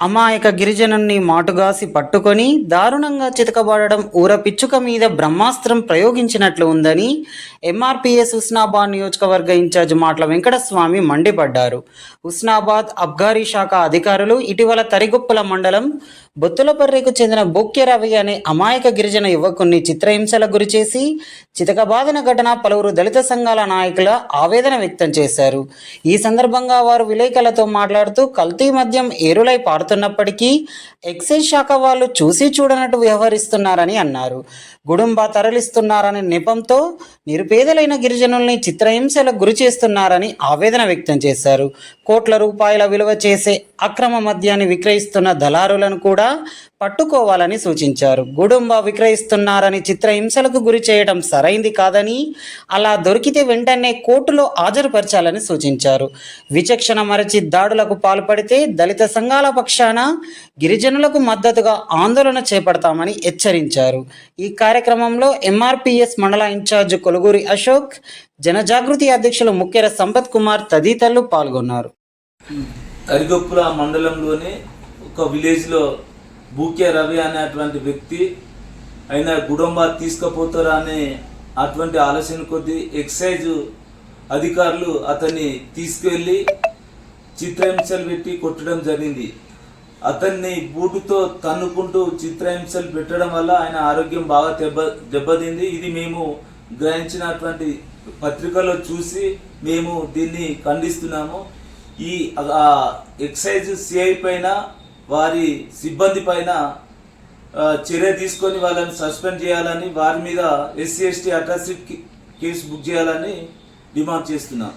అమాయక గిరిజనుణ్ణి మాటుగాసి పట్టుకొని దారుణంగా చితకబడడం ఊర పిచ్చుక మీద బ్రహ్మాస్త్రం ప్రయోగించినట్లు ఉందని ఎంఆర్పిఎస్ హుస్నాబాద్ నియోజకవర్గ ఇన్ఛార్జ్ మాటల వెంకటస్వామి మండిపడ్డారు. హుస్నాబాద్ అబ్గారీ శాఖ అధికారులు ఇటీవల తరిగుప్పల మండలం బొత్తులపర్రెకు చెందిన బొక్కె రవి అనే అమాయక గిరిజన యువకుణ్ణి చిత్రహింసలకు గురిచేసి చితకబాధన ఘటన పలువురు దళిత సంఘాల నాయకుల ఆవేదన వ్యక్తం చేశారు. ఈ సందర్భంగా వారు విలేకరులతో మాట్లాడుతూ కల్తీ మద్యం ఏరులై మారుతున్నప్పటికీ ఎక్సైజ్ శాఖ వాళ్ళు చూసి చూడనట్టు వ్యవహరిస్తున్నారని అన్నారు. గుడుంబ తరలిస్తున్నారనే నెపంతో నిరుపేదలైన గిరిజనుల్ని చిత్రహింసలకు గురి చేస్తున్నారని ఆవేదన వ్యక్తం చేశారు. కోట్ల రూపాయల విలువ చేసే అక్రమ మద్యాన్ని విక్రయిస్తున్న దళారులను కూడా పట్టుకోవాలని సూచించారు. గుడుంబ విక్రయిస్తున్నారని చిత్రహింసలకు గురి చేయడం సరైంది కాదని అలా దొరికితే వెంటనే కోర్టులో హాజరుపరచాలని సూచించారు. విచక్షణ మరచి దాడులకు పాల్పడితే దళిత సంఘాల పక్షాన గిరిజనులకు మద్దతుగా ఆందోళన చేపడతామని హెచ్చరించారు. ఈ కార్యక్రమంలో ఎంఆర్పిఎస్ మండల ఇన్ఛార్జ్ కొలుగురి అశోక్ జనజాగృతి అధ్యక్షులు ముఖ్యర సంపత్ కుమార్ తదితరులు పాల్గొన్నారు. కరిగొప్పుల మండలంలోని ఒక విలేజ్లో బూకే రవి అనేటువంటి వ్యక్తి ఆయన గుడంబా తీసుకుపోతారా అనే అటువంటి ఆలోచన కొద్దీ ఎక్సైజ్ అధికారులు అతన్ని తీసుకెళ్ళి చిత్రహింసలు పెట్టి కొట్టడం జరిగింది. అతన్ని బూటుతో తన్నుకుంటూ చిత్రహింసలు పెట్టడం వల్ల ఆయన ఆరోగ్యం బాగా దెబ్బ దెబ్బతింది. ఇది మేము గ్రహించినటువంటి పత్రికలో చూసి మేము దీన్ని ఖండిస్తున్నాము. ఈ ఎక్సైజ్ సిఐ పైన వారి సిబ్బంది పైన చర్య తీసుకొని వాళ్ళని సస్పెండ్ చేయాలని వారి మీద SC ST atrocity case book చేయాలని డిమాండ్ చేస్తున్నాం.